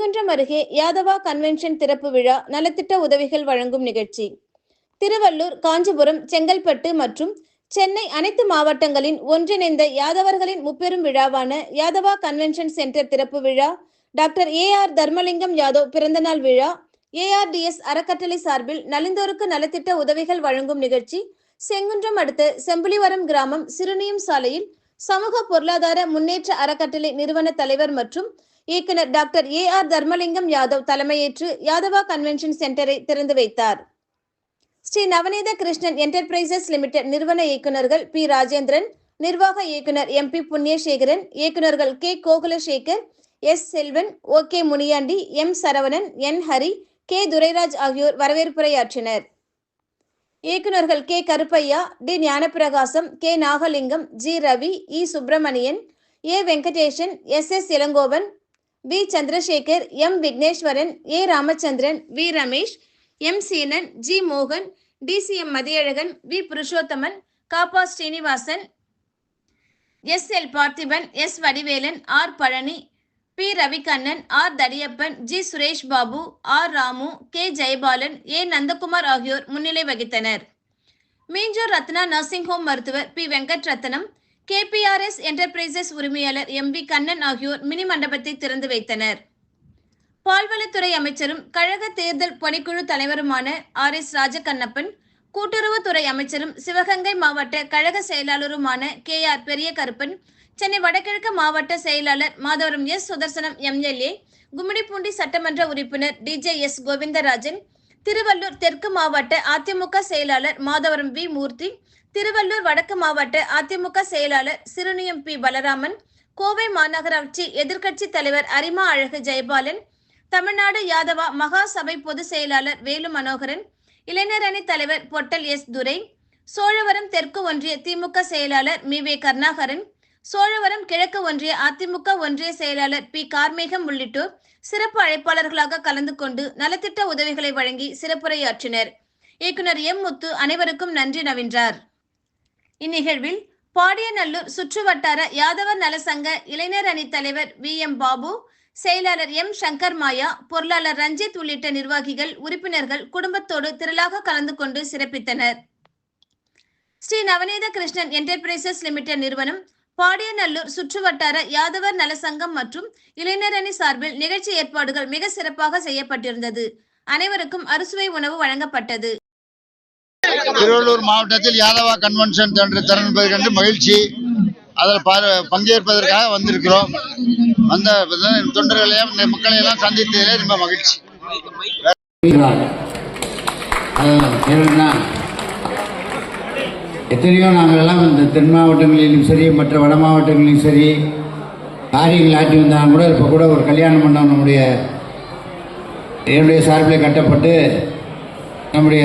காஞ்சிபுரம் அருகே யாதவா கன்வென்ஷன் திறப்பு விழா நலத்திட்ட உதவிகள் வழங்கும் நிகழ்ச்சி. திருவள்ளூர் காஞ்சிபுரம் செங்கல்பட்டு மற்றும் சென்னை அனைத்து மாவட்டங்களின் ஒன்றிணைந்த யாதவர்களின் முப்பெரும் விழாவான யாதவா கன்வென்ஷன் சென்டர் திறப்பு விழா doctor A R Dharmalingam Yadav பிறந்தநாள் விழா ஏஆர்டிஎஸ் அறக்கட்டளை சார்பில் நலிந்தோருக்கு நலத்திட்ட உதவிகள் வழங்கும் நிகழ்ச்சி செங்குன்றம் அடுத்த செம்புலிவரம் கிராமம் சிறுனியம் சாலையில் சமூக பொருளாதார முன்னேற்ற அறக்கட்டளை நிறுவன தலைவர் மற்றும் இயக்குனர் doctor A R Dharmalingam Yadav தலைமையேற்று யாதவா கன்வென்ஷன் சென்டரை திறந்து வைத்தார். ஸ்ரீ நவநீத கிருஷ்ணன் என்டர்பிரைசஸ் லிமிடெட் நிறுவன இயக்குநர்கள் பி ராஜேந்திரன் நிர்வாக இயக்குனர் எம் பி புண்ணியசேகரன் இயக்குனர்கள் K Gokulasekar S Selvan O K Muniyandi M Saravanan N Hari K Durairaj ஆகியோர் வரவேற்புரையாற்றினர். இயக்குனர்கள் K Karuppaiah D Gnanaprakasam K Nagalingam G Ravi E Subramanian A Venkatesan S S Elangovan V. Chandrasekar M. Vigneswaran A. Ramachandran V. Ramesh M. Seenan G. மோகன் DCM Mathiyazhagan V. Purushothaman Kapa Srinivasan S. L. Parthiban S. Vadivelan R. Palani P. Ravikannan R. Thadiyappan G. Suresh Babu R. Ramu K. Jayapalan A. Nandakumar ஆகியோர் முன்னிலை வகித்தனர். Minjur Ratna nursing home மருத்துவர் P. Venkat Ratnam KPRS enterprises உரிமையாளர் M V Kannan ஆகியோர் mini மண்டபத்தை திறந்து வைத்தனர். பால்வளத்துறை அமைச்சரும் கழக தேர்தல் பணிக்குழு தலைவருமான ஆர் எஸ் ராஜகண்ணப்பன் கூட்டுறவுத்துறை அமைச்சரும் சிவகங்கை மாவட்ட கழக செயலாளருமான கே ஆர் பெரிய கருப்பன் சென்னை வடகிழக்கு மாவட்ட செயலாளர் மாதவரம் எஸ் சுதர்சனம் எம்எல்ஏ கும்மிடிப்பூண்டி சட்டமன்ற உறுப்பினர் டிஜே எஸ் கோவிந்தராஜன் திருவள்ளூர் தெற்கு மாவட்ட அதிமுக செயலாளர் மாதவரம் வி மூர்த்தி திருவள்ளூர் வடக்கு மாவட்ட அதிமுக செயலாளர் சிறுனியம் பி. பலராமன் கோவை மாநகராட்சி எதிர்க்கட்சி தலைவர் அரிமா அழகு ஜெயபாலன் தமிழ்நாடு யாதவா மகா சபை பொதுச் செயலாளர் வேலு மனோகரன் இளைஞர் அணி தலைவர் பொட்டல் எஸ். துரை சோழவரம் தெற்கு ஒன்றிய திமுக செயலாளர் மி. வே. கருணாகரன் சோழவரம் கிழக்கு ஒன்றிய அதிமுக ஒன்றிய செயலாளர் பி. கார்மேகம் உள்ளிட்டோர் சிறப்பு அழைப்பாளர்களாக கலந்து கொண்டு நலத்திட்ட உதவிகளை வழங்கி சிறப்புரையாற்றினர். இயக்குனர் எம். முத்து அனைவருக்கும் நன்றி நவின்றார். இந்நிகழ்வில் பாடியநல்லூர் சுற்றுவட்டார யாதவர் நலசங்க இளைஞர் அணி தலைவர் வி எம் பாபு செயலாளர் எம் சங்கர் மாயா பொருளாளர் ரஞ்சித் உள்ளிட்ட நிர்வாகிகள் உறுப்பினர்கள் குடும்பத்தோடு திரளாக கலந்து கொண்டு சிறப்பித்தனர். ஸ்ரீ நவநீத கிருஷ்ணன் என்டர்பிரைசஸ் லிமிடெட் நிறுவனம் பாடியநல்லூர் சுற்றுவட்டார யாதவர் நலசங்கம் மற்றும் இளைஞர் அணி சார்பில் நிகழ்ச்சி ஏற்பாடுகள் மிக சிறப்பாக செய்யப்பட்டிருந்தது. அனைவருக்கும் அறுசுவை உணவு வழங்கப்பட்டது. திருவள்ளூர் மாவட்டத்தில் யாதவா கன்வென்ஷன் சென்டர் திறன்பது கண்டு மகிழ்ச்சி. அதில் பங்கேற்பதற்காக வந்திருக்கிறோம். வந்த தொண்டர்களையும் மக்களையெல்லாம் சந்தித்ததிலே ரொம்ப மகிழ்ச்சி. எத்தனையோ நாங்கள் எல்லாம் இந்த தென் மாவட்டங்களிலும் சரி மற்ற வட மாவட்டங்களிலும் சரி காரியங்கள் ஆற்றி வந்தாலும் கூட இப்போ கூட ஒரு கல்யாண மண்டபம் நம்முடைய என்னுடைய சார்பில் கட்டப்பட்டு நம்முடைய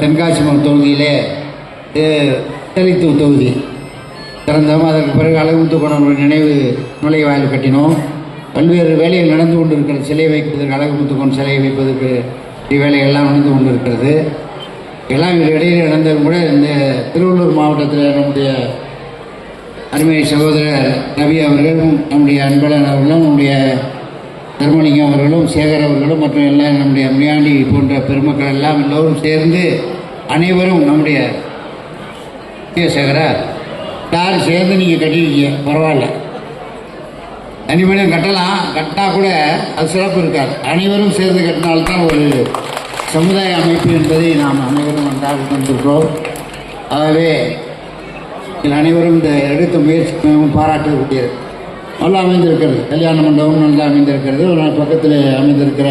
தென்காசி மாவட்ட தொகுதியிலே தெளித்து தொகுதி. திறந்தோம் அதற்கு பிறகு அழகுமுத்து நினைவு நினைவு நுழைவாயில் கட்டினோம். பல்வேறு வேலைகள் நடந்து கொண்டிருக்கிற சிலை வைப்பதற்கு அழகுமுத்து சிலையை சிலை வைப்பதற்கு இவ்வேலைகள்லாம் நடந்து கொண்டிருக்கிறது. எல்லாம் இடையில் நடந்தது கூட இந்த திருவள்ளூர் மாவட்டத்தில் நம்முடைய அருமை சகோதரர் ரவி அவர்களும் நம்முடைய அன்பழகன் அவர்களும் நம்முடைய தர்மலிங்கம் அவர்களும் சேகர் அவர்களும் மற்றும் எல்லாம் நம்முடைய முனியாண்டி போன்ற பெருமக்கள் எல்லாம் எல்லோரும் சேர்ந்து அனைவரும் நம்முடைய சேகரா யார் சேர்ந்து நீங்கள் கட்டிருக்கீங்க பரவாயில்ல. தனிமனிதன் கட்டலாம் கட்டினா கூட அது சிறப்பு இருக்காது. அனைவரும் சேர்ந்து கட்டினால்தான் ஒரு சமுதாய அமைப்பு என்பதை நாம் அனைவரும் நன்றாக கொண்டிருக்கிறோம் ஆகவே இதில் அனைவரும் இந்த எடுத்த முயற்சி மிகவும் பாராட்டக்கூடியது நல்லா அமைந்திருக்கிறது. கல்யாண மண்டபம் நல்லா அமைந்திருக்கிறது. ஒரு நாள் பக்கத்தில் அமைந்திருக்கிற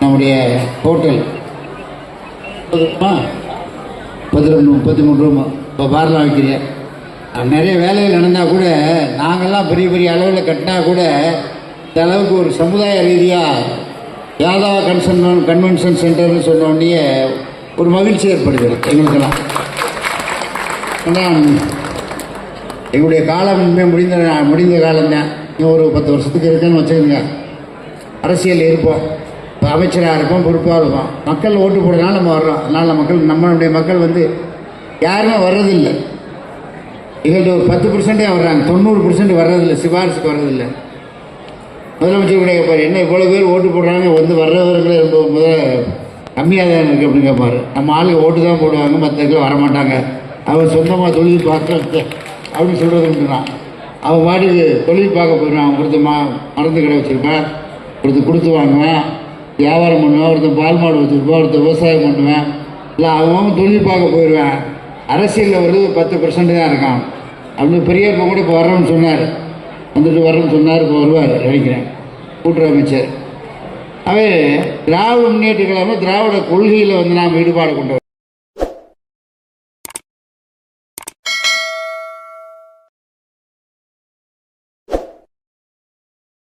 நம்முடைய ஹோட்டல். முப்பது ரெண்டு முப்பத்தி மூணு ரூபா. இப்போ பார்லாம் வைக்கிறேன் நிறைய வேலைகள் நடந்தால் கூட நாங்கள்லாம் பெரிய பெரிய அளவில் கட்டினா கூட இந்த அளவுக்கு ஒரு சமுதாய ரீதியாக யாதவ கன்சன் கன்வென்ஷன் சென்டர்னு சொன்ன உடனே ஒரு மகிழ்ச்சி ஏற்படுகிறது எங்களுக்கெல்லாம். நான் எங்களுடைய காலம் இனிமேல் முடிந்த முடிந்த காலம்தான் இன்னும் ஒரு பத்து வருஷத்துக்கு இருக்குன்னு வச்சுக்கோங்க. அரசியல் இருப்போம். இப்போ அமைச்சராக இருப்போம் பொறுப்பாக இருப்போம். மக்கள் ஓட்டு போடுறதுனால நம்ம வர்றோம். அதனால் மக்கள் நம்மளுடைய மக்கள் வந்து யாருமே வர்றதில்லை. எங்கள்கிட்ட ஒரு பத்து பர்சன்டே வர்றாங்க. தொண்ணூறு பர்சன்ட் வர்றதில்லை. சிபாரிசுக்கு வர்றதில்லை. முதலமைச்சருடைய கூட கேட்பார் என்ன இவ்வளோ பேர் ஓட்டு போடுறாங்க? வந்து வர்றவர்களே ரொம்ப முதல்ல கம்மியாக தான் இருக்குது அப்படின்னு கேட்பார் நம்ம ஆளுக்கு ஓட்டு தான் போடுவாங்க மற்றவங்க வரமாட்டாங்க. அவர் சொந்தமாக தொழில் பார்க்க அப்படின்னு சொல்கிறது உண்டுதான் அவன் பாட்டுக்கு தொழில் பார்க்க போயிடுவான். அவன் ஒருத்தர் மா மருந்து கடை வச்சுருப்பேன். ஒருத்தர் கொடுத்து வாங்குவேன். வியாபாரம் பண்ணுவேன். ஒருத்தன் பால் மாடு வச்சுருப்பேன். ஒருத்தர் விவசாயம் பண்ணுவேன். இல்லை அவன் தொழில் பார்க்க போயிடுவேன். அரசியலில் ஒரு பத்து பர்சன்ட் தான் இருக்கான். அப்படின்னு பெரியார் கூட இப்போ வர்றோம்னு சொன்னார். வந்துட்டு வர்றோம்னு சொன்னார் இப்போ வருவார் நினைக்கிறேன். கூட்டுறவு அமைச்சர். அவர் திராவிட முன்னேற்ற கழகம் திராவிட கொள்கையில் வந்து நாம் ஈடுபாடு கொண்டவர்.